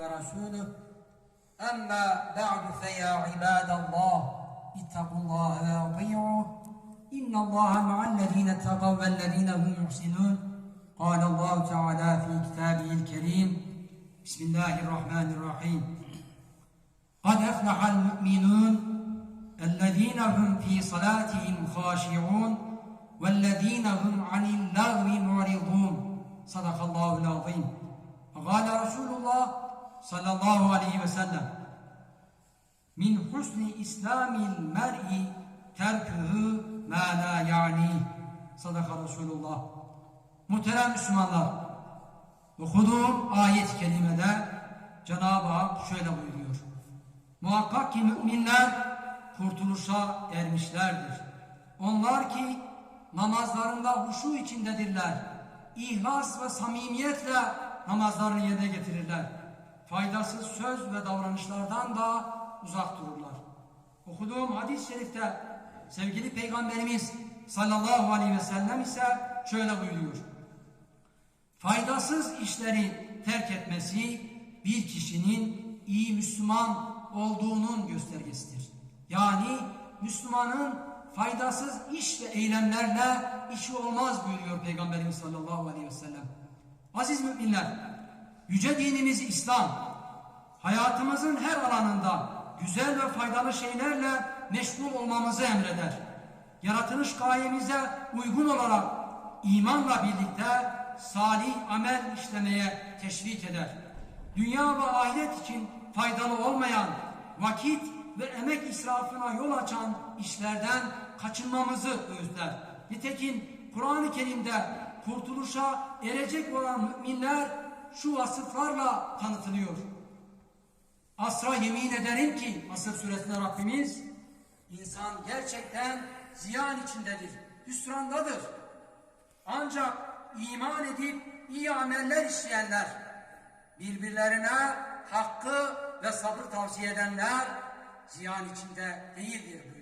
ورسوله أما بعد فيا عباد الله اتقوا الله وأطيعوه. إن الله مع الذين اتقوا والذين هم محسنون. قال الله تعالى في كتابه الكريم بسم الله الرحمن الرحيم. قد أفلح المؤمنون الذين هم في صلاتهم خاشعون والذين هم عن اللغو معرضون. صدق الله العظيم. وقال رسول الله sallallahu aleyhi ve sellem. Min husni islamil mer'i terkühü ma la yani. Sadaka Resulullah. Muhterem Müslümanlar okuduğum ayet-i kerimede Cenab-ı Hak şöyle buyuruyor. Muhakkak ki müminler kurtuluşa ermişlerdir. Onlar ki namazlarında huşu içindedirler. İhlas ve samimiyetle namazlarını yerine getirirler. Faydasız söz ve davranışlardan da uzak dururlar. Okuduğum hadis-i şerifte sevgili Peygamberimiz sallallahu aleyhi ve sellem ise şöyle buyuruyor. Faydasız işleri terk etmesi bir kişinin iyi Müslüman olduğunun göstergesidir. Yani Müslümanın faydasız iş ve eylemlerle işi olmaz buyuruyor Peygamberimiz sallallahu aleyhi ve sellem. Aziz müminler, yüce dinimiz İslam, hayatımızın her alanında güzel ve faydalı şeylerle meşgul olmamızı emreder. Yaratılış gayemize uygun olarak imanla birlikte salih amel işlemeye teşvik eder. Dünya ve ahiret için faydalı olmayan, vakit ve emek israfına yol açan işlerden kaçınmamızı özler. Nitekim Kur'an-ı Kerim'de kurtuluşa erecek olan müminler şu vasıflarla tanıtılıyor. Asra yemin ederim ki Asır suresinde Rabbimiz insan gerçekten ziyan içindedir, hüsrandadır. Ancak iman edip iyi ameller işleyenler, birbirlerine hakkı ve sabır tavsiye edenler ziyan içinde değildir buyuruyor.